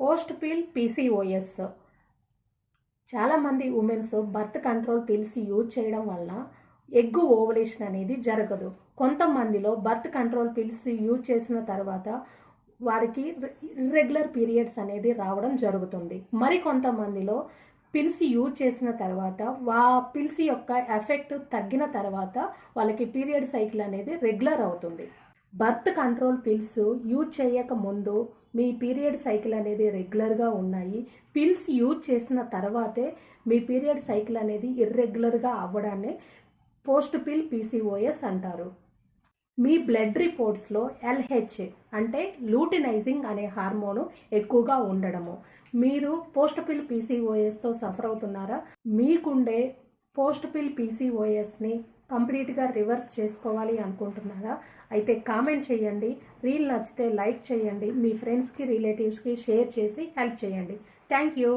Post pill PCOS. చాలామంది womens birth control pills use చేయడం వల్ల ఎగ్గు ఓవలేషన్ అనేది జరగదు. కొంతమందిలో బర్త్ కంట్రోల్ పిల్స్ యూజ్ చేసిన తర్వాత వారికి ఇర్రెగ్యులర్ పీరియడ్స్ అనేది రావడం జరుగుతుంది. మరి కొంతమందిలో పిల్స్ యూజ్ చేసిన తర్వాత వా పిల్స్ యొక్క ఎఫెక్ట్ తగ్గిన తర్వాత వాళ్ళకి పీరియడ్ సైకిల్ అనేది రెగ్యులర్ అవుతుంది. బర్త్ కంట్రోల్ పిల్స్ యూజ్ చేయక ముందు మీ పీరియడ్ సైకిల్ అనేది రెగ్యులర్గా ఉన్నాయి. పిల్స్ యూజ్ చేసిన తర్వాతే మీ పీరియడ్ సైకిల్ అనేది ఇర్రెగ్యులర్గా అవ్వడాన్ని పోస్ట్ పిల్ పీసీఓఎస్ అంటారు. మీ బ్లడ్ రిపోర్ట్స్లో ఎల్హెచ్ అంటే లూటినైజింగ్ అనే హార్మోను ఎక్కువగా ఉండడము. మీరు పోస్ట్ పిల్ పీసీఓఎస్తో సఫర్ అవుతున్నారా? మీకుండే పోస్ట్ పిల్ పీసీఓఎస్ని కంప్లీట్గా రివర్స్ చేసుకోవాలి అనుకుంటున్నారా? అయితే కామెంట్ చేయండి. రీల్ నచ్చితే లైక్ చేయండి. మీ ఫ్రెండ్స్కి రిలేటివ్స్కి షేర్ చేసి హెల్ప్ చేయండి. Thank you.